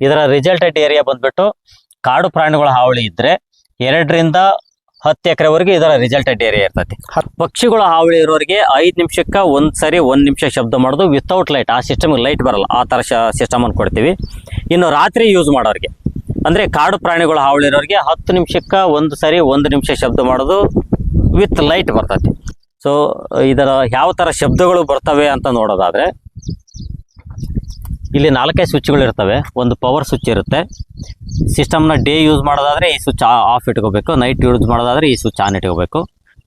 ಇದರ resulted area ಬಂದ್ಬಿಟ್ಟು ಕಾಡು ಪ್ರಾಣಿಗಳ ಹಾವಳಿ ಇದ್ರೆ ಎರಡರಿಂದ ಹತ್ತು ಎಕರೆವರೆಗೆ ಇದರ ರಿಸಲ್ಟೆಡ್ ಏರಿಯಾ ಇರ್ತೈತಿ ಪಕ್ಷಿಗಳ ಹಾವಳಿ ಇರೋರಿಗೆ ಐದು ನಿಮಿಷಕ್ಕೆ ಒಂದು ಸರಿ ಒಂದು ನಿಮಿಷ ಶಬ್ದ ಮಾಡೋದು ವಿತೌಟ್ ಲೈಟ್ ಆ ಸಿಸ್ಟಮ್ಗೆ ಲೈಟ್ ಬರಲ್ಲ. ಆ ಥರ ಸಿಸ್ಟಮ್ ಅನ್ನು ಕೊಡ್ತೀವಿ. ಇನ್ನು ರಾತ್ರಿ ಯೂಸ್ ಮಾಡೋರಿಗೆ. ಅಂದರೆ ಕಾಡು ಪ್ರಾಣಿಗಳ ಹಾವಳಿ ಇರೋರಿಗೆ ಹತ್ತು ನಿಮಿಷಕ್ಕೆ ಒಂದು ಸರಿ ಒಂದು ನಿಮಿಷ ಶಬ್ದ ಮಾಡೋದು ವಿತ್ ಲೈಟ್ ಬರ್ತೈತಿ ಸೊ ಇದರ ಯಾವ ಥರ ಶಬ್ದಗಳು ಬರ್ತವೆ ಅಂತ ನೋಡೋದಾದ್ರೆ ಇಲ್ಲಿ ನಾಲ್ಕೈದು ಸ್ವಿಚ್ಗಳು ಇರ್ತವೆ. ಒಂದು ಪವರ್ ಸ್ವಿಚ್ ಇರುತ್ತೆ. ಸಿಸ್ಟಮ್ನ ಡೇ ಯೂಸ್ ಮಾಡೋದಾದ್ರೆ ಈ ಸ್ವಿಚ್ ಆಫ್ ಇಟ್ಕೋಬೇಕು. ನೈಟ್ ಯೂಸ್ ಮಾಡೋದಾದ್ರೆ ಈ ಸ್ವಿಚ್ ಆನ್ ಇಟ್ಕೋಬೇಕು.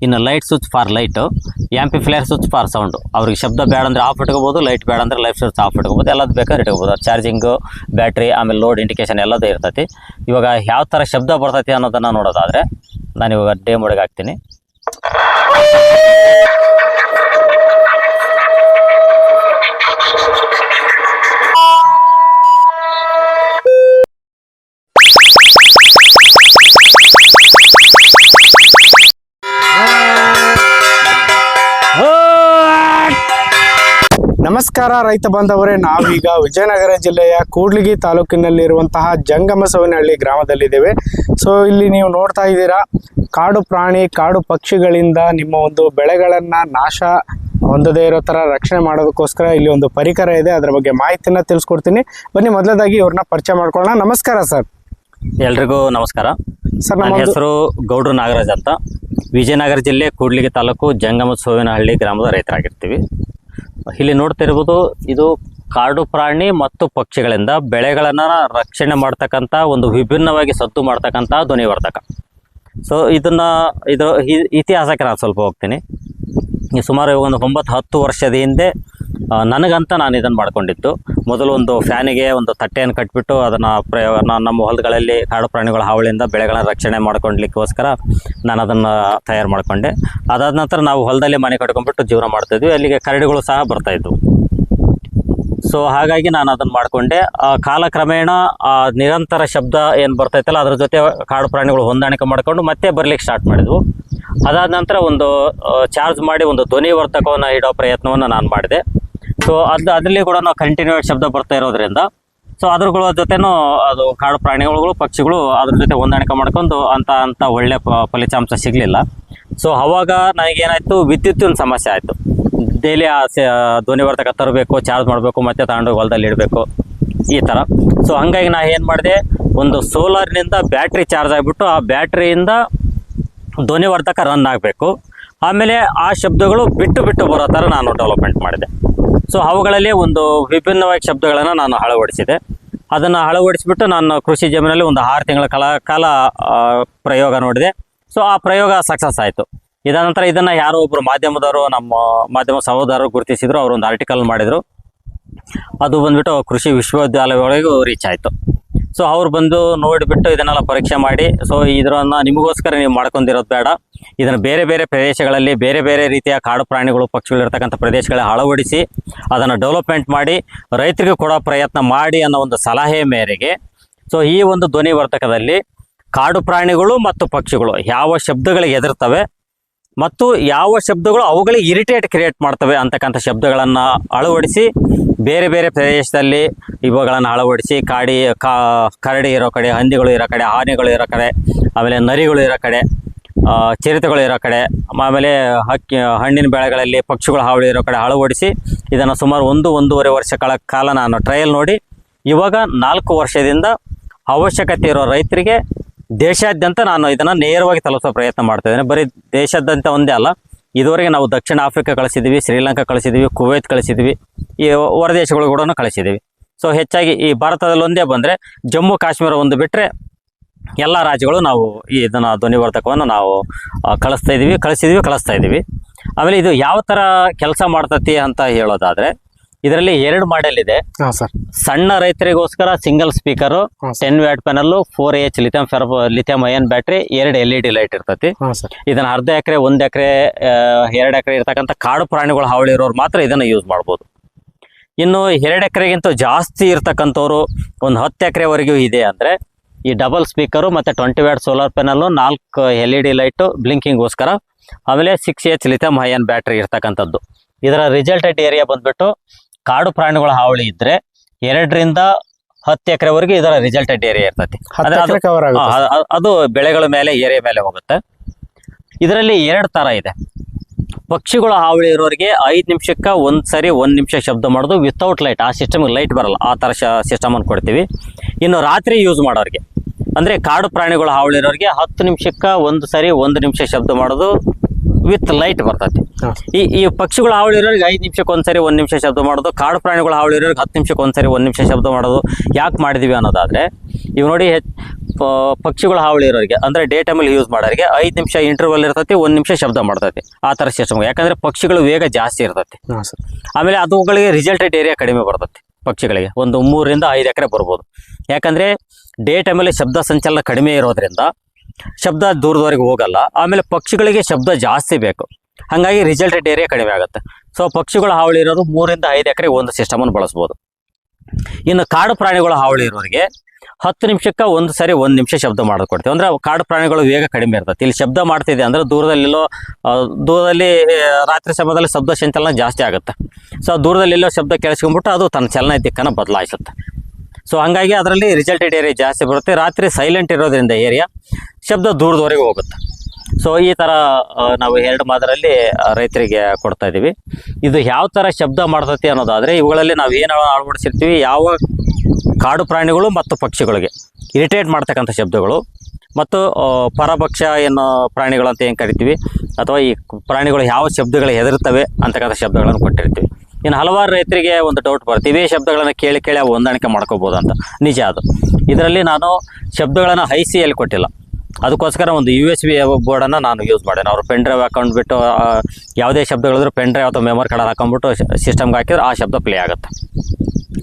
ಇನ್ನು light switch for light amplifier switch for sound ಅವ್ರಿಗೆ ಶಬ್ದ ಬೇಡ ಅಂದರೆ ಆಫ್ ಇಟ್ಕೋಬೋದು ಲೈಟ್ ಬೇಡ ಅಂದರೆ ಲೈಫ್ ಸ್ವಿಚ್ ಆಫ್ ಇಟ್ಕೋಬೋದು. ಎಲ್ಲದು ಬೇಕಾದ್ರೆ ಇಟ್ಕೋಬೋದು. ಚಾರ್ಜಿಂಗು ಬ್ಯಾಟ್ರಿ ಆಮೇಲೆ ಲೋಡ್ ಇಂಡಿಕೇಶನ್ ಎಲ್ಲದೂ ಇರ್ತೈತಿ. ಇವಾಗ ಯಾವ ಥರ ಶಬ್ದ ಬರ್ತೈತಿ ಅನ್ನೋದನ್ನು ನೋಡೋದಾದರೆ ನಾನು ಇವಾಗ ಡೇ ಮೋಡಿಗೆ ಹಾಕ್ತೀನಿ. ನಮಸ್ಕಾರ ರೈತ ಬಾಂಧವರೇ ನಾವೀಗ ವಿಜಯನಗರ ಜಿಲ್ಲೆಯ ಕೂಡ್ಲಿಗಿ ತಾಲೂಕಿನಲ್ಲಿರುವಂತಹ ಜಂಗಮಸವನಹಳ್ಳಿ ಗ್ರಾಮದಲ್ಲಿದ್ದೇವೆ. ಸೊ ಇಲ್ಲಿ ನೀವು ನೋಡ್ತಾ ಇದ್ದೀರಾ ಕಾಡು ಪ್ರಾಣಿ ಕಾಡು ಪಕ್ಷಿಗಳಿಂದ ನಿಮ್ಮ ಒಂದು ಬೆಳೆಗಳನ್ನ ನಾಶ ಹೊಂದದೇ ಇರೋ ಥರ ರಕ್ಷಣೆ ಮಾಡೋದಕ್ಕೋಸ್ಕರ ಇಲ್ಲಿ ಒಂದು ಪರಿಕರ ಇದೆ. ಅದರ ಬಗ್ಗೆ ಮಾಹಿತಿನ ತಿಳಿಸ್ಕೊಡ್ತೀನಿ. ಬನ್ನಿ ಮೊದಲದಾಗಿ ಇವ್ರನ್ನ ಪರಿಚಯ ಮಾಡ್ಕೊಳ್ಳೋಣ. ನಮಸ್ಕಾರ ಸರ್. ಎಲ್ರಿಗೂ ನಮಸ್ಕಾರ. ಸರ್ ನನ್ನ ಹೆಸರು ಗೌಡ್ರು ನಾಗರಾಜ್ ಅಂತ. ವಿಜಯನಗರ ಜಿಲ್ಲೆ ಕೂಡ್ಲಿಗಿ ತಾಲೂಕು ಜಂಗಮ ಸೋವಿನಹಳ್ಳಿ ಗ್ರಾಮದ ರೈತರಾಗಿರ್ತೀವಿ. ಇಲ್ಲಿ ನೋಡ್ತಿರ್ಬೋದು ಇದು ಕಾಡು ಪ್ರಾಣಿ ಮತ್ತು ಪಕ್ಷಿಗಳಿಂದ ಬೆಳೆಗಳನ್ನು ರಕ್ಷಣೆ ಮಾಡ್ತಕ್ಕಂಥ ಒಂದು ವಿಭಿನ್ನವಾಗಿ ಸದ್ದು ಮಾಡ್ತಕ್ಕಂಥ ಧ್ವನಿವರ್ಧಕ ಸೊ ಇದನ್ನು ಇದು ಇತಿಹಾಸಕ್ಕೆ ನಾನು ಸ್ವಲ್ಪ ಹೋಗ್ತೀನಿ. ಸುಮಾರು ಒಂದು ಒಂಬತ್ತು ಹತ್ತು ವರ್ಷದ ಹಿಂದೆ ನನಗಂತ ನಾನು ಇದನ್ನು ಮಾಡ್ಕೊಂಡಿದ್ದು. ಮೊದಲು ಒಂದು ಫ್ಯಾನಿಗೆ ಒಂದು ತಟ್ಟೆಯನ್ನು ಕಟ್ಬಿಟ್ಟು ಅದನ್ನು ನಾನು ನಮ್ಮ ಹೊಲಗಳಲ್ಲಿ ಕಾಡು ಪ್ರಾಣಿಗಳ ಹಾವಳಿಯಿಂದ ಬೆಳೆಗಳ ರಕ್ಷಣೆ ಮಾಡ್ಕೊಳ್ಲಿಕ್ಕೋಸ್ಕರ ನಾನು ಅದನ್ನು ತಯಾರು ಮಾಡಿಕೊಂಡೆ. ಅದಾದ ನಂತರ ನಾವು ಹೊಲದಲ್ಲಿ ಮನೆ ಕಟ್ಕೊಂಡ್ಬಿಟ್ಟು ಜೀವನ ಮಾಡ್ತಾಯಿದ್ವಿ. ಅಲ್ಲಿಗೆ ಕರಡಿಗಳು ಸಹ ಬರ್ತಾಯಿದ್ವು. ಸೊ, ಹಾಗಾಗಿ ನಾನು ಅದನ್ನು ಮಾಡಿಕೊಂಡೆ. ಕಾಲಕ್ರಮೇಣ ನಿರಂತರ ಶಬ್ದ ಏನು ಬರ್ತೈತಲ್ಲ ಅದ್ರ ಜೊತೆ ಕಾಡು ಪ್ರಾಣಿಗಳು ಹೊಂದಾಣಿಕೆ ಮಾಡಿಕೊಂಡು ಮತ್ತೆ ಬರಲಿಕ್ಕೆ ಸ್ಟಾರ್ಟ್ ಮಾಡಿದ್ವು. ಅದಾದ ನಂತರ ಒಂದು ಚಾರ್ಜ್ ಮಾಡಿ ಒಂದು ಧ್ವನಿವರ್ಧಕವನ್ನು ಇಡೋ ಪ್ರಯತ್ನವನ್ನು ನಾನು ಮಾಡಿದೆ. ಸೊ ಅದು ಅದರಲ್ಲಿ ಕೂಡ ನಾವು ಕಂಟಿನ್ಯೂಡ್ ಶಬ್ದ ಬರ್ತಾ ಇರೋದ್ರಿಂದ ಸೊ ಅದ್ರಗಳ ಜೊತೆನೂ ಅದು ಕಾಡು ಪ್ರಾಣಿಗಳು, ಪಕ್ಷಿಗಳು ಅದ್ರ ಜೊತೆ ಹೊಂದಾಣಿಕೆ ಮಾಡ್ಕೊಂಡು ಅಂತ ಅಂತ ಒಳ್ಳೆ ಫಲಿತಾಂಶ ಸಿಗಲಿಲ್ಲ. ಸೊ ಅವಾಗ ನನಗೇನಾಯಿತು, ವಿದ್ಯುತ್ತಿನ ಸಮಸ್ಯೆ ಆಯಿತು. ಡೈಲಿ ಆ ಧ್ವನಿ ಧ್ವನಿವರ್ಧಕ ತರಬೇಕು, ಚಾರ್ಜ್ ಮಾಡಬೇಕು, ಮತ್ತೆ ತಗೊಂಡು ಹೊಲದಲ್ಲಿ ಇಡಬೇಕು, ಈ ಥರ ಸೊ ಹಂಗಾಗಿ ನಾನು ಏನು ಮಾಡಿದೆ, ಒಂದು ಸೋಲಾರ್ನಿಂದ ಬ್ಯಾಟ್ರಿ ಚಾರ್ಜ್ ಆಗಿಬಿಟ್ಟು, ಆ ಬ್ಯಾಟ್ರಿಯಿಂದ ಧ್ವನಿವರ್ಧಕ ರನ್ ಆಗಬೇಕು. ಆಮೇಲೆ ಆ ಶಬ್ದಗಳು ಬಿಟ್ಟು ಬಿಟ್ಟು ಬರೋ ಥರ ನಾನು ಡೆವಲಪ್ಮೆಂಟ್ ಮಾಡಿದೆ. ಸೊ ಅವುಗಳಲ್ಲಿ ಒಂದು ವಿಭಿನ್ನವಾಗಿ ಶಬ್ದಗಳನ್ನು ನಾನು ಅಳವಡಿಸಿದೆ. ಅದನ್ನು ಅಳವಡಿಸಿಬಿಟ್ಟು ನಾನು ಕೃಷಿ ಜಮೀನಲ್ಲಿ ಒಂದು ಆರು ತಿಂಗಳ ಕಾಲ ಕಾಲ ಪ್ರಯೋಗ ನೋಡಿದೆ. ಸೊ ಆ ಪ್ರಯೋಗ ಸಕ್ಸಸ್ ಆಯಿತು. ಇದಾದ ನಂತರ ಇದನ್ನು ಯಾರೋ ಒಬ್ಬರು ಮಾಧ್ಯಮದವರು, ನಮ್ಮ ಮಾಧ್ಯಮ ಸಹೋದರರು ಗುರುತಿಸಿದ್ರು. ಅವರು ಒಂದು ಆರ್ಟಿಕಲ್ ಮಾಡಿದರು. ಅದು ಬಂದ್ಬಿಟ್ಟು ಕೃಷಿ ವಿಶ್ವವಿದ್ಯಾಲಯಗಳಿಗೂ ರೀಚ್ ಆಯಿತು. ಸೊ ಅವ್ರು ಬಂದು ನೋಡಿಬಿಟ್ಟು ಇದನ್ನೆಲ್ಲ ಪರೀಕ್ಷೆ ಮಾಡಿ. ಸೊ ಇದರನ್ನು ನಿಮಗೋಸ್ಕರ ನೀವು ಮಾಡ್ಕೊಂಡಿರೋದು ಬೇಡ. ಇದನ್ನು ಬೇರೆ ಬೇರೆ ಪ್ರದೇಶಗಳಲ್ಲಿ ಬೇರೆ ಬೇರೆ ರೀತಿಯ ಕಾಡು ಪ್ರಾಣಿಗಳು ಪಕ್ಷಿಗಳು ಇರ್ತಕ್ಕಂಥ ಪ್ರದೇಶಗಳ ಅಳವಡಿಸಿ ಅದನ್ನು ಡೆವಲಪ್ಮೆಂಟ್ ಮಾಡಿ ರೈತರಿಗೆ ಕೊಡೋ ಪ್ರಯತ್ನ ಮಾಡಿ ಅನ್ನೋ ಒಂದು ಸಲಹೆ ಮೇರೆಗೆ. ಸೊ ಈ ಒಂದು ಧ್ವನಿ ವರ್ತಕದಲ್ಲಿ ಕಾಡು ಪ್ರಾಣಿಗಳು ಮತ್ತು ಪಕ್ಷಿಗಳು ಯಾವ ಶಬ್ದಗಳಿಗೆ ಎದುರ್ತವೆ ಮತ್ತು ಯಾವ ಶಬ್ದಗಳು ಅವುಗಳಿಗೆ ಇರಿಟೇಟ್ ಕ್ರಿಯೇಟ್ ಮಾಡ್ತವೆ ಅಂತಕ್ಕಂಥ ಶಬ್ದಗಳನ್ನು ಅಳವಡಿಸಿ ಬೇರೆ ಬೇರೆ ಪ್ರದೇಶದಲ್ಲಿ ಇವುಗಳನ್ನು ಅಳವಡಿಸಿ ಕಾಡಿ, ಕಾ, ಕರಡಿ ಇರೋ ಕಡೆ, ಹಂದಿಗಳು ಇರೋ ಕಡೆ, ಆನೆಗಳು ಇರೋ ಕಡೆ, ಆಮೇಲೆ ನರಿಗಳು ಇರೋ ಕಡೆ ಚಿರತೆಗಳು ಇರೋ ಕಡೆ, ಆಮೇಲೆ ಹಕ್ಕಿ, ಹಣ್ಣಿನ ಬೆಳೆಗಳಲ್ಲಿ ಪಕ್ಷಿಗಳು ಹಾವಳಿ ಇರೋ ಕಡೆ ಅಳವಡಿಸಿ ಇದನ್ನು ಸುಮಾರು ಒಂದು, ಒಂದೂವರೆ ವರ್ಷಗಳ ಕಾಲ ನಾನು ಟ್ರಯಲ್ ನೋಡಿ, ಇವಾಗ ನಾಲ್ಕು ವರ್ಷದಿಂದ ಅವಶ್ಯಕತೆ ಇರೋ ರೈತರಿಗೆ ದೇಶಾದ್ಯಂತ ನಾನು ಇದನ್ನು ನೇರವಾಗಿ ತಲುಪಿಸೋ ಪ್ರಯತ್ನ ಮಾಡ್ತಾ ಇದ್ದೇನೆ. ಬರೀ ದೇಶಾದ್ಯಂತ ಒಂದೇ ಅಲ್ಲ, ಇದುವರೆಗೆ ನಾವು ದಕ್ಷಿಣ ಆಫ್ರಿಕಾ ಕಳಿಸಿದ್ದೀವಿ ಶ್ರೀಲಂಕಾ ಕಳಿಸಿದ್ದೀವಿ ಕುವೈತ್ ಕಳಿಸಿದ್ದೀವಿ ಈ ಹೊರ ದೇಶಗಳು ಕೂಡ ಕಳಿಸಿದ್ದೀವಿ ಸೊ ಹೆಚ್ಚಾಗಿ ಈ ಭಾರತದಲ್ಲಿ ಒಂದೇ ಬಂದರೆ ಜಮ್ಮು ಕಾಶ್ಮೀರ ಒಂದು ಬಿಟ್ಟರೆ ಎಲ್ಲ ರಾಜ್ಯಗಳು ನಾವು ಈ ಇದನ್ನು ಧ್ವನಿವರ್ಧಕವನ್ನು ನಾವು ಕಳಿಸ್ತಾ ಇದ್ದೀವಿ ಕಳಿಸಿದ್ದೀವಿ ಕಳಿಸ್ತಾ ಇದ್ದೀವಿ ಆಮೇಲೆ ಇದು ಯಾವ ಥರ ಕೆಲಸ ಮಾಡ್ತತಿ ಅಂತ ಹೇಳೋದಾದರೆ ಇದರಲ್ಲಿ ಎರಡು ಮಾಡೆಲ್ ಇದೆ. ಸಣ್ಣ ರೈತರಿಗೋಸ್ಕರ single speaker ten watt panel four H lithium ಫೆರ್ lithium ion battery ಎರಡು ಎಲ್ ಇ ಡಿ ಲೈಟ್ ಇರ್ತತಿ. ಇದನ್ನ ಅರ್ಧ ಎಕರೆ ಒಂದು ಎಕರೆ ಎರಡು ಎಕರೆ ಇರ್ತಕ್ಕಂಥ ಕಾಡು ಪ್ರಾಣಿಗಳು ಹಾವಳಿ ಇರೋರು ಮಾತ್ರ ಇದನ್ನ ಯೂಸ್ ಮಾಡ್ಬೋದು. ಇನ್ನು ಎರಡು ಎಕರೆಗಿಂತ ಜಾಸ್ತಿ ಇರ್ತಕ್ಕಂಥವ್ರು ಒಂದು ಹತ್ತು ಎಕರೆವರೆಗೂ ಇದೆ ಅಂದರೆ ಈ ಡಬಲ್ ಸ್ಪೀಕರು ಮತ್ತು ಟ್ವೆಂಟಿ ವ್ಯಾಟ್ ಸೋಲಾರ್ ಪ್ಯಾನಲ್ಲು ನಾಲ್ಕು ಎಲ್ ಇ ಡಿ ಲೈಟು ಬ್ಲಿಂಕಿಂಗ್ಗೋಸ್ಕರ ಆಮೇಲೆ six H lithium ion battery ಇರ್ತಕ್ಕಂಥದ್ದು. ಇದರ ರಿಸಲ್ಟೆಡ್ ಏರಿಯಾ ಬಂದ್ಬಿಟ್ಟು ಕಾಡು ಪ್ರಾಣಿಗಳ ಹಾವಳಿ ಇದ್ದರೆ ಎರಡರಿಂದ ಹತ್ತು ಎಕರೆವರೆಗೆ ಇದರ ರಿಸಲ್ಟೆಡ್ ಏರಿಯಾ ಇರ್ತೈತಿ. ಅದು- ಬೆಳೆಗಳ ಮೇಲೆ ಏರಿಯಾ ಮೇಲೆ ಹೋಗುತ್ತೆ. ಇದರಲ್ಲಿ ಎರಡು ತರ ಇದೆ. ಪಕ್ಷಿಗಳ ಹಾವಳಿ ಇರೋರಿಗೆ ಐದು ನಿಮಿಷಕ್ಕೆ ಒಂದು ಸರಿ ಒಂದು ನಿಮಿಷ ಶಬ್ದ ಮಾಡೋದು ವಿತೌಟ್ ಲೈಟ್ ಆ ಸಿಸ್ಟಮ್ಗೆ ಲೈಟ್ ಬರಲ್ಲ. ಆ ಥರ ಸಿಸ್ಟಮನ್ನು ಕೊಡ್ತೀವಿ. ಇನ್ನು ರಾತ್ರಿ ಯೂಸ್ ಮಾಡೋರಿಗೆ. ಅಂದರೆ ಕಾಡು ಪ್ರಾಣಿಗಳ ಹಾವಳಿ ಇರೋರಿಗೆ ಹತ್ತು ನಿಮಿಷಕ್ಕೆ ಒಂದು ಸರಿ ಒಂದು ನಿಮಿಷ ಶಬ್ದ ಮಾಡೋದು ವಿತ್ ಲೈಟ್ ಬರ್ತೈತಿ. ಈ ಈ ಪಕ್ಷಿಗಳ ಹಾವಳಿ ಇರೋರಿಗೆ ಐದು ನಿಮಿಷಕ್ಕೆ ಒಂದ್ಸರಿ ಒಂದು ನಿಮಿಷ ಶಬ್ದ ಮಾಡೋದು ಕಾಡು ಪ್ರಾಣಿಗಳ ಹಾವಳಿ ಇರೋರಿಗೆ ಹತ್ತು ನಿಮಿಷಕ್ಕೆ ಒಂದ್ಸರಿ ಒಂದು ನಿಮಿಷ ಶಬ್ದ ಮಾಡೋದು ಯಾಕೆ ಮಾಡಿದೀವಿ ಅನ್ನೋದಾದರೆ ಇವು ನೋಡಿ ಪಕ್ಷಿಗಳ ಹಾವಳಿ ಇರೋರಿಗೆ ಅಂದ್ರೆ ಡೇ ಟೈಮಲ್ಲಿ ಯೂಸ್ ಮಾಡೋರಿಗೆ ಐದು ನಿಮಿಷ ಇಂಟರ್ವಲ್ ಇರ್ತೈತಿ ಒಂದು ನಿಮಿಷ ಶಬ್ದ ಮಾಡ್ತೈತಿ. ಆ ಥರ ಸಿಸ್ಟಮ್ ಯಾಕಂದ್ರೆ ಪಕ್ಷಿಗಳು ವೇಗ ಜಾಸ್ತಿ ಇರ್ತೈತಿ. ಆಮೇಲೆ ಅದುಗಳಿಗೆ ರಿಸಲ್ಟೆಡ್ ಏರಿಯಾ ಕಡಿಮೆ ಬರ್ತೈತಿ ಪಕ್ಷಿಗಳಿಗೆ. ಒಂದು ಮೂರರಿಂದ ಐದು ಎಕರೆ ಬರ್ಬೋದು. ಯಾಕಂದ್ರೆ ಡೇ ಟೈಮಲ್ಲಿ ಶಬ್ದ ಸಂಚಲನ ಕಡಿಮೆ ಇರೋದ್ರಿಂದ ಶಬ್ದ ದೂರದವರೆಗೆ ಹೋಗಲ್ಲ. ಆಮೇಲೆ ಪಕ್ಷಿಗಳಿಗೆ ಶಬ್ದ ಜಾಸ್ತಿ ಬೇಕು. ಹಾಗಾಗಿ ರಿಸಲ್ಟೆಡ್ ಏರಿಯಾ ಕಡಿಮೆ ಆಗುತ್ತೆ. ಸೊ ಪಕ್ಷಿಗಳ ಹಾವಳಿ ಇರೋದು ಮೂರಿಂದ ಐದು ಎಕರೆ ಒಂದು ಸಿಸ್ಟಮನ್ನು ಬಳಸ್ಬೋದು. ಇನ್ನು ಕಾಡು ಪ್ರಾಣಿಗಳ ಹಾವಳಿ ಇರೋರಿಗೆ ಹತ್ತು ನಿಮಿಷಕ್ಕೆ ಒಂದು ಸರಿ ಒಂದು ನಿಮಿಷ ಶಬ್ದ ಮಾಡೋದು ಅಂದರೆ ಕಾಡು ಪ್ರಾಣಿಗಳು ವೇಗ ಕಡಿಮೆ ಇರ್ತದೆ ಇಲ್ಲಿ ಶಬ್ದ ಮಾಡ್ತಿದೆ ಅಂದ್ರೆ ದೂರದಲ್ಲಿಲ್ಲೋ ದೂರದಲ್ಲಿ ರಾತ್ರಿ ಸಮಯದಲ್ಲಿ ಶಬ್ದ ಸಂಚಲನ ಜಾಸ್ತಿ ಆಗುತ್ತೆ. ಸೊ ದೂರದಲ್ಲಿಲ್ಲೋ ಶಬ್ದ ಕೇಳಿಸ್ಕೊಂಡ್ಬಿಟ್ಟು ಅದು ತನ್ನ ಚಲನ ದಿಕ್ಕನ್ನು ಬದಲಾಯಿಸುತ್ತೆ. ಸೊ ಹಾಗಾಗಿ ಅದರಲ್ಲಿ ರಿಸಲ್ಟೆಡ್ ಏರಿಯಾ ಜಾಸ್ತಿ ಬರುತ್ತೆ. ರಾತ್ರಿ ಸೈಲೆಂಟ್ ಇರೋದ್ರಿಂದ ಏರಿಯಾ ಶಬ್ದ ದೂರದವರೆಗೆ ಹೋಗುತ್ತೆ. ಸೊ ಈ ಥರ ನಾವು ಎರಡು ಮಾದರಲ್ಲಿ ರೈತರಿಗೆ ಕೊಡ್ತಾ ಇದ್ದೀವಿ ಇದು ಯಾವ ಥರ ಶಬ್ದ ಮಾಡ್ತತಿ ಅನ್ನೋದಾದರೆ ಇವುಗಳಲ್ಲಿ ನಾವು ಏನು ಅಳವಡಿಸಿರ್ತೀವಿ, ಯಾವ ಕಾಡು ಪ್ರಾಣಿಗಳು ಮತ್ತು ಪಕ್ಷಿಗಳಿಗೆ. ಇರಿಟೇಟ್ ಮಾಡ್ತಕ್ಕಂಥ ಶಬ್ದಗಳು. ಮತ್ತು ಪರಭಕ್ಷ ಏನು ಪ್ರಾಣಿಗಳು ಅಂತ ಏನು ಕರಿತೀವಿ? ಅಥವಾ ಈ ಪ್ರಾಣಿಗಳು ಯಾವ ಶಬ್ದಗಳು ಹೆದರ್ತವೆ ಅಂತಕ್ಕಂಥ ಶಬ್ದಗಳನ್ನು ಕೊಟ್ಟಿರ್ತೀವಿ. ಇನ್ನು ಹಲವಾರು ರೈತರಿಗೆ ಒಂದು ಡೌಟ್ ಬರುತ್ತೆ. ಇವೇ ಶಬ್ದಗಳನ್ನು ಕೇಳಿ ಕೇಳಿ ಅವು ಹೊಂದಾಣಿಕೆ ಮಾಡ್ಕೋಬೋದು ಅಂತ ನಿಜ ಅದು. ಇದರಲ್ಲಿ ನಾನು ಶಬ್ದಗಳನ್ನು ಹೈ ಸಿ ಎಲ್ಲಿ ಕೊಟ್ಟಿಲ್ಲ. ಅದಕ್ಕೋಸ್ಕರ ಒಂದು ಯು ಎಸ್ ಬಿ ಬೋರ್ಡನ್ನು ನಾನು ಯೂಸ್ ಮಾಡೇನೆ ಅವರು ಪೆನ್ ಡ್ರೈವ್ ಹಾಕೊಂಡ್ಬಿಟ್ಟು ಬಿಟ್ಟು ಯಾವುದೇ ಶಬ್ದಗಳಿದ್ರು ಪೆನ್ ಡ್ರೈವ್ ಅಥವಾ ಮೆಮೊರಿ ಕಾರ್ಡ್ ಹಾಕೊಂಡ್ಬಿಟ್ಟು ಸಿಸ್ಟಮ್ಗೆ ಹಾಕಿದ್ರೆ ಆ ಶಬ್ದ ಪ್ಲೇ ಆಗುತ್ತೆ.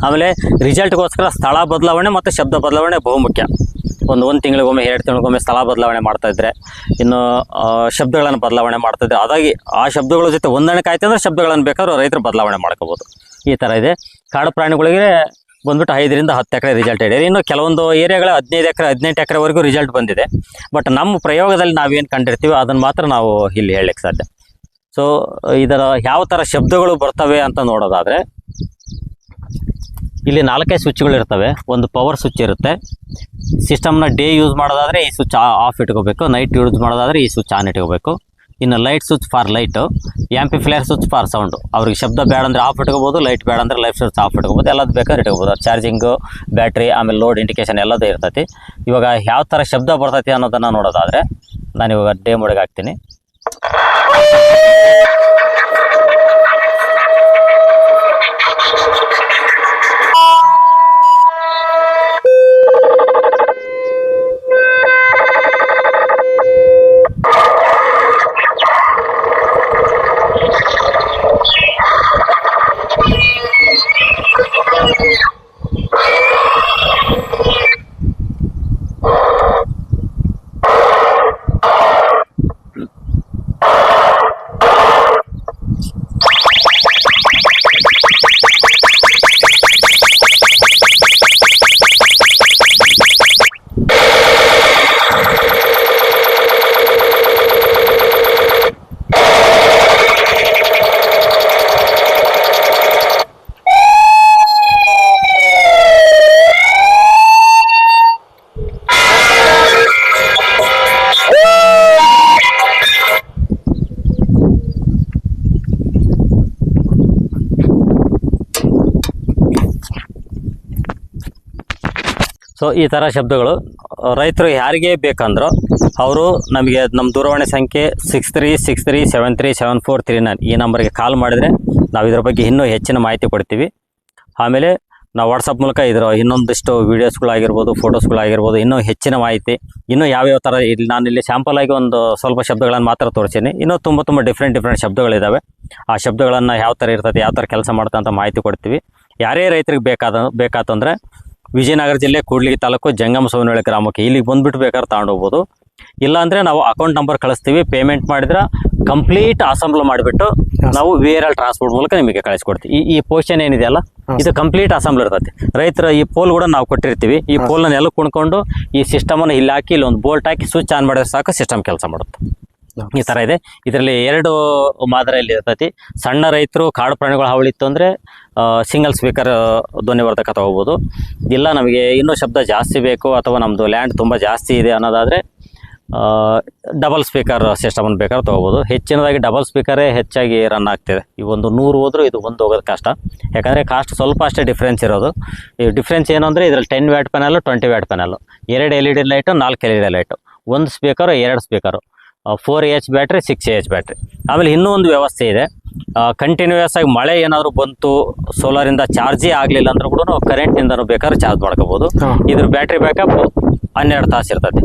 ಆಮೇಲೆ ರಿಸಲ್ಟ್ಗೋಸ್ಕರ ಸ್ಥಳ ಬದಲಾವಣೆ ಮತ್ತು ಶಬ್ದ ಬದಲಾವಣೆ ಬಹುಮುಖ್ಯ ಒಂದು ಒಂದು ತಿಂಗಳಿಗೊಮ್ಮೆ, ಎರಡು ತಿಂಗಳಿಗೊಮ್ಮೆ ಸ್ಥಳ ಬದಲಾವಣೆ ಮಾಡ್ತಾ ಇದ್ರೆ, ಇನ್ನು ಶಬ್ದಗಳನ್ನು ಬದಲಾವಣೆ ಮಾಡ್ತಾ ಇದ್ರೆ, ಅದಾಗಿ ಆ ಶಬ್ದಗಳ ಜೊತೆ ಹೊಂದಾಣಿಕೆ ಆಯ್ತು ಅಂದರೆ ಶಬ್ದಗಳನ್ನು ಬೇಕಾದ್ರೂ ರೈತರು ಬದಲಾವಣೆ ಮಾಡ್ಕೋಬೋದು. ಈ ಥರ ಇದೆ. ಕಾಡು ಪ್ರಾಣಿಗಳಿಗೆ ಬಂದ್ಬಿಟ್ಟು ಐದರಿಂದ ಹತ್ತು ಎಕರೆ ರಿಸಲ್ಟ್ ಇದೆ. ಇನ್ನು ಕೆಲವೊಂದು ಏರಿಯಾಗಳ ಹದಿನೈದು ಎಕರೆ, ಹದಿನೆಂಟು ಎಕರೆವರೆಗೂ ರಿಸಲ್ಟ್ ಬಂದಿದೆ. ಬಟ್ ನಮ್ಮ ಪ್ರಯೋಗದಲ್ಲಿ ನಾವೇನು ಕಂಡಿರ್ತೀವಿ ಅದನ್ನು ಮಾತ್ರ ನಾವು ಇಲ್ಲಿ ಹೇಳಲಿಕ್ಕೆ ಸಾಧ್ಯ. ಸೊ ಇದರ ಯಾವ ಥರ ಶಬ್ದಗಳು ಬರ್ತವೆ ಅಂತ ನೋಡೋದಾದರೆ ಇಲ್ಲಿ ನಾಲ್ಕೈದು ಸ್ವಿಚ್ಗಳು ಇರ್ತವೆ. ಒಂದು ಪವರ್ ಸ್ವಿಚ್ ಇರುತ್ತೆ. ಸಿಸ್ಟಮ್ನ ಡೇ ಯೂಸ್ ಮಾಡೋದಾದರೆ ಈ ಸ್ವಿಚ್ ಆಫ್ ಇಟ್ಕೋಬೇಕು. ನೈಟ್ ಯೂಸ್ ಮಾಡೋದಾದರೆ ಈ ಸ್ವಿಚ್ ಆನ್ ಇಟ್ಕೋಬೇಕು. ಇನ್ನು light switch for light flare switch for sound ಅವ್ರಿಗೆ ಶಬ್ದ ಬೇಡ ಅಂದರೆ ಆಫ್ ಇಟ್ಕೋಬೋದು ಲೈಟ್ ಬೇಡ ಅಂದರೆ ಲೈಟ್ ಸ್ವಿಚ್ ಆಫ್ ಇಟ್ಕೋಬೋದು. ಎಲ್ಲದು ಬೇಕಾದ್ರೆ ಇಟ್ಕೋಬೋದು. ಚಾರ್ಜಿಂಗು ಬ್ಯಾಟ್ರಿ ಆಮೇಲೆ ಲೋಡ್ ಇಂಡಿಕೇಶನ್ ಎಲ್ಲದೂ ಇರ್ತೈತಿ. ಇವಾಗ ಯಾವ ಥರ ಶಬ್ದ ಬರ್ತೈತಿ ಅನ್ನೋದನ್ನು ನೋಡೋದಾದರೆ ನಾನು ಇವಾಗ ಡೇ ಮೋಡಿಗೆ ಹಾಕ್ತೀನಿ. ಸೊ ಈ ಥರ ಶಬ್ದಗಳು ರೈತರು ಯಾರಿಗೆ ಬೇಕಂದ್ರೂ ಅವರು ನಮಗೆ ನಮ್ಮ ದೂರವಾಣಿ ಸಂಖ್ಯೆ six three six three seven three seven four three nine ಈ ನಂಬರ್ಗೆ ಕಾಲ್ ಮಾಡಿದರೆ ನಾವು ಇದ್ರ ಬಗ್ಗೆ ಇನ್ನೂ ಹೆಚ್ಚಿನ ಮಾಹಿತಿ ಕೊಡ್ತೀವಿ. ಆಮೇಲೆ ನಾವು ವಾಟ್ಸಪ್ ಮೂಲಕ ಇದರ ಇನ್ನೊಂದಿಷ್ಟು ವೀಡಿಯೋಸ್ಗಳಾಗಿರ್ಬೋದು ಫೋಟೋಸ್ಗಳಾಗಿರ್ಬೋದು ಇನ್ನೂ ಹೆಚ್ಚಿನ ಮಾಹಿತಿ, ಇನ್ನೂ ಯಾವ್ಯಾವ ಥರ ಇಲ್ಲಿ ನಾನು ಇಲ್ಲಿ ಸ್ಯಾಂಪಲ್ ಆಗಿ ಒಂದು ಸ್ವಲ್ಪ ಶಬ್ದಗಳನ್ನು ಮಾತ್ರ ತೋರಿಸ್ತೀನಿ ಇನ್ನೂ ತುಂಬ ತುಂಬ ಡಿಫ್ರೆಂಟ್ ಡಿಫ್ರೆಂಟ್ ಶಬ್ದಗಳಿದ್ದಾವೆ ಆ ಶಬ್ದಗಳನ್ನು ಯಾವ ಥರ ಇರ್ತದೆ, ಯಾವ ಥರ ಕೆಲಸ ಮಾಡುತ್ತೆ ಅಂತ ಮಾಹಿತಿ ಕೊಡ್ತೀವಿ. ಯಾರೇ ರೈತರಿಗೆ ಬೇಕಾದ ಬೇಕಾತಂದ್ರೆ ವಿಜಯನಗರ ಜಿಲ್ಲೆ ಕೂಡ್ಲಿಗಿ ತಾಲೂಕು ಜಂಗಮ ಸೋನಹಳ್ಳಿ ಗ್ರಾಮಕ್ಕೆ ಇಲ್ಲಿಗೆ ಬಂದ್ಬಿಟ್ಟು ಬೇಕಾದ್ರೆ ತಗೊಂಡೋಗ್ಬೋದು. ಇಲ್ಲಾಂದ್ರೆ ನಾವು ಅಕೌಂಟ್ ನಂಬರ್ ಕಳಿಸ್ತೀವಿ ಪೇಮೆಂಟ್ ಮಾಡಿದ್ರೆ ಕಂಪ್ಲೀಟ್ ಅಸೆಂಬ್ಲ್ ಮಾಡಿಬಿಟ್ಟು ನಾವು ವಿ ಆರ್ ಎಲ್ ಟ್ರಾನ್ಸ್ಪೋರ್ಟ್ ಮೂಲಕ ನಿಮಗೆ ಕಳಿಸ್ಕೊಡ್ತೀವಿ. ಈ ಈ ಪೋರ್ಷನ್ ಏನಿದೆಯಲ್ಲ ಇದು ಕಂಪ್ಲೀಟ್ ಅಸೆಂಬ್ಲ್ ಇರ್ತೈತಿ. ರೈತರ ಈ ಪೋಲ್ ಕೂಡ ನಾವು ಕೊಟ್ಟಿರ್ತೀವಿ. ಈ ಪೋಲ್ನ ಎಲ್ಲ ಕುಣ್ಕೊಂಡು ಈ ಸಿಸ್ಟಮನ್ನು ಇಲ್ಲಿ ಹಾಕಿ ಇಲ್ಲಿ ಒಂದು ಬೋಲ್ಟ್ ಹಾಕಿ ಸ್ವಿಚ್ ಆನ್ ಮಾಡಿದ್ರೆ ಸಾಕು ಸಿಸ್ಟಮ್ ಕೆಲಸ ಮಾಡುತ್ತೆ. ಈ ತರ ಇದೆ. ಇದರಲ್ಲಿ ಎರಡು ಮಾದರಿಯಲ್ಲಿ ಇರ್ತೈತಿ. ಸಣ್ಣ ರೈತರು ಕಾಡು ಪ್ರಾಣಿಗಳು ಹಾವಳಿ ಇತ್ತು ಅಂದ್ರೆ ಸಿಂಗಲ್ ಸ್ಪೀಕರ್ ಧ್ವನಿವರ್ಧಕ ತಗೋಬಹುದು ಇಲ್ಲ, ನಮಗೆ ಇನ್ನೂ ಶಬ್ದ ಜಾಸ್ತಿ ಬೇಕು ಅಥವಾ ನಮ್ಮದು ಲ್ಯಾಂಡ್ ತುಂಬ ಜಾಸ್ತಿ ಇದೆ ಅನ್ನೋದಾದ್ರೆ ಡಬಲ್ ಸ್ಪೀಕರ್ ಸಿಸ್ಟಮನ್ನು ಬೇಕಾದ್ರೆ ತಗೋಬೋದು. ಹೆಚ್ಚಿನದಾಗಿ ಡಬಲ್ ಸ್ಪೀಕರೇ ಹೆಚ್ಚಾಗಿ ರನ್ ಆಗ್ತಿದೆ. ಈ ಒಂದು ನೂರು ಹೋದರೂ ಇದು ಒಂದು ಹೋಗೋದು ಕಷ್ಟ. ಯಾಕಂದರೆ ಕಾಸ್ಟ್ ಸ್ವಲ್ಪ ಅಷ್ಟೇ ಡಿಫ್ರೆನ್ಸ್ ಇರೋದು. ಈ ಡಿಫ್ರೆನ್ಸ್ ಏನು ಅಂದರೆ, ಇದರಲ್ಲಿ ten watt panel twenty watt panel ಎರಡು ಎಲ್ ಇ ಡಿ ಲೈಟು ನಾಲ್ಕು ಎಲ್ ಇ ಡಿ ಲೈಟು ಒಂದು ಸ್ಪೀಕರು ಎರಡು speaker four H battery six H battery ಆಮೇಲೆ ಇನ್ನೂ ಒಂದು ವ್ಯವಸ್ಥೆ ಇದೆ. ಕಂಟಿನ್ಯೂಯಸ್ ಆಗಿ ಮಳೆ ಏನಾದರೂ ಬಂತು ಸೋಲಾರಿಂದ ಚಾರ್ಜೇ ಆಗಲಿಲ್ಲ ಅಂದ್ರೂ ಕೂಡ ನಾವು ಕರೆಂಟ್ನಿಂದನೂ ಬೇಕಾದ್ರೆ ಚಾರ್ಜ್ ಮಾಡ್ಕೋಬೋದು. ಇದ್ರ ಬ್ಯಾಟ್ರಿ ಬ್ಯಾಕಪ್ ಹನ್ನೆರಡು ತಾಸು ಇರ್ತದೆ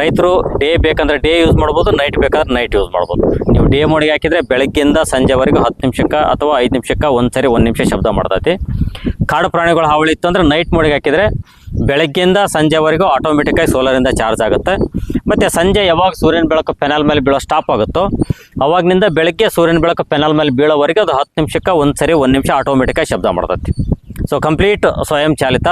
ರೈತರು ಡೇ ಬೇಕಂದ್ರೆ ಡೇ ಯೂಸ್ ಮಾಡ್ಬೋದು ನೈಟ್ ಬೇಕಾದ್ರೆ ನೈಟ್ ಯೂಸ್ ಮಾಡ್ಬೋದು. ನೀವು ಡೇ ಮೋಡಿಗೆ ಹಾಕಿದರೆ ಸಂಜೆ ಸಂಜೆವರೆಗೂ ಹತ್ತು ನಿಮಿಷಕ್ಕೆ ಅಥವಾ ಐದು ನಿಮಿಷಕ್ಕೆ ಒಂದು ಸರಿ ಒಂದು ನಿಮಿಷ ಶಬ್ದ ಮಾಡ್ತೈತಿ. ಕಾಡು ಪ್ರಾಣಿಗಳು ಹಾವಳಿ ಇತ್ತು ಅಂದರೆ ನೈಟ್ ಮೋಡಿಗೆ ಹಾಕಿದರೆ ಬೆಳಗ್ಗೆಯಿಂದ ಸಂಜೆವರೆಗೂ ಆಟೋಮೆಟಿಕ್ಕಾಗಿ ಸೋಲಾರಿಂದ ಚಾರ್ಜ್ ಆಗುತ್ತೆ. ಮತ್ತು ಸಂಜೆ ಯಾವಾಗ ಸೂರ್ಯನ ಬೆಳಕು ಪೆನಲ್ ಮೇಲೆ ಬೀಳೋ ಸ್ಟಾಪ್ ಆಗುತ್ತೋ, ಅವಾಗಿನಿಂದ ಬೆಳಗ್ಗೆ ಸೂರ್ಯನ ಬೆಳಕು ಪೆನಲ್ ಮೇಲೆ ಬೀಳೋವರೆಗೆ ಅದು ಹತ್ತು ನಿಮಿಷಕ್ಕೆ ಒಂದು ಸರಿ ಒಂದು ನಿಮಿಷ ಆಟೋಮೆಟಿಕ್ಕಾಗಿ ಶಬ್ದ ಮಾಡ್ತೈತಿ. ಸೊ ಕಂಪ್ಲೀಟ್ ಸ್ವಯಂ ಚಾಲಿತ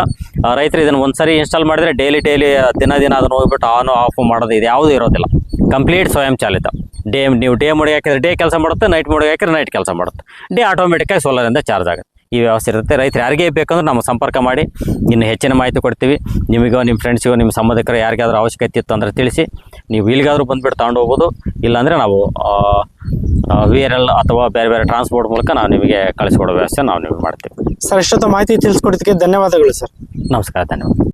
ರೈತರು ಇದನ್ನು ಒಂದು ಸರಿ ಇನ್ಸ್ಟಾಲ್ ಮಾಡಿದರೆ ಡೈಲಿ ಡೈಲಿ ದಿನ ದಿನ ಅದನ್ನು ಹೋಗ್ಬಿಟ್ಟು ಆನು ಆಫ್ ಮಾಡೋದು ಇದು ಯಾವುದೂ ಇರೋದಿಲ್ಲ. ಕಂಪ್ಲೀಟ್ ಸ್ವಯಂ ಚಾಲಿತ. ಡೇ ನೀವು ಡೇ ಮೋಡಿಗೆ ಹಾಕಿದ್ರೆ ಡೇ ಕೆಲಸ ಮಾಡುತ್ತೆ ನೈಟ್ ಮೋಡಿಗೆ ಹಾಕಿದ್ರೆ ನೈಟ್ ಕೆಲಸ ಮಾಡುತ್ತೆ. ಡೇ ಆಟೋಮೆಟಿಕ್ಕಾಗಿ ಸೋಲಾರಿಂದ ಚಾರ್ಜ್ ಆಗುತ್ತೆ. ಈ ವ್ಯವಸ್ಥೆ ಇರುತ್ತೆ. ರೈತರು ಯಾರಿಗೆ ಬೇಕಂದ್ರೆ ನಮ್ಮ ಸಂಪರ್ಕ ಮಾಡಿ ಇನ್ನು ಹೆಚ್ಚಿನ ಮಾಹಿತಿ ಕೊಡ್ತೀವಿ. ನಿಮಗೋ ನಿಮ್ಮ ಫ್ರೆಂಡ್ಸಿಗೋ ನಿಮ್ಮ ಸಂಬಂಧಿಕರು ಯಾರಿಗಾದ್ರೂ ಅವಶ್ಯಕತೆ ಇತ್ತು ಅಂದರೆ ತಿಳಿಸಿ. ನೀವು ಇಲ್ಲಿಗಾದರೂ ಬಂದುಬಿಟ್ಟು ತಗೊಂಡು ಹೋಗ್ಬೋದು. ಇಲ್ಲಾಂದರೆ ನಾವು ವಿ ಆರ್ ಎಲ್ ಅಥವಾ ಬೇರೆ ಬೇರೆ ಟ್ರಾನ್ಸ್ಪೋರ್ಟ್ ಮೂಲಕ ನಾವು ನಿಮಗೆ ಕಳಿಸ್ಕೊಡೋ ವ್ಯವಸ್ಥೆ ನಾವು ನಿಮಗೆ ಮಾಡ್ತೀವಿ. ಸರ್ ಇಷ್ಟೊತ್ತು ಮಾಹಿತಿ ತಿಳಿಸ್ಕೊಡೋದಕ್ಕೆ ಧನ್ಯವಾದಗಳು ಸರ್. ನಮಸ್ಕಾರ ಧನ್ಯವಾದ.